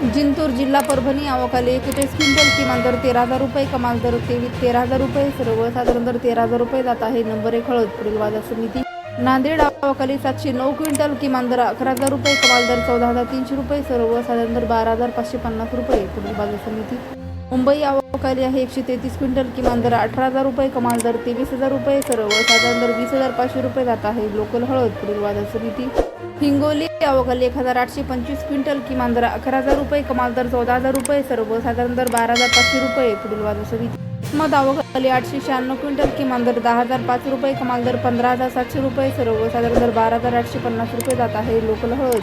जिंतूर जिल्हा परभणी आवकाले एकेचाळीस क्विंटल किमान दर तेरा हजार रुपये कमाल दर तेवीस तेरा हजार रुपये सर्वसाधारण दर तेरा हजार रुपये जात आहे. नंबर एक हळद पुढील बाजार समिती. नांदेड आवकाले सातशे नऊ क्विंटल किमान दर अकरा हजार रुपये कमाल दर चौदा हजार तीनशे रुपये सर्वसाधारण दर बारा हजार पाचशे पन्नास रुपये पुढील बाजार समिती. मुंबई आवकाली आहे एकशे तेहतीस क्विंटल किमान दर अठरा हजार रुपये कमाल दर तेवीस हजार रुपये सर्वसाधारण दर वीस हजार पाचशे रुपये जात आहे. लोकल हळद पुढील बाजार समिती. हिंगोली अवघल एक हजार आठशे पंचवीस क्विंटल किमान दर अकरा हजार रुपये कमाल दर चौदा हजार रुपये सर्वसाधारण दर बारा हजार पाचशे रुपये पुढील बाजू समिती मध अवघाली आठशे शहाण्णव क्विंटल किमान दर दहा हजार पाच रुपये कमाल दर पंधरा हजार सातशे रुपये सर्वसाधारण दर बारा हजार आठशे पन्नास रुपये जात आहे लोकल हळद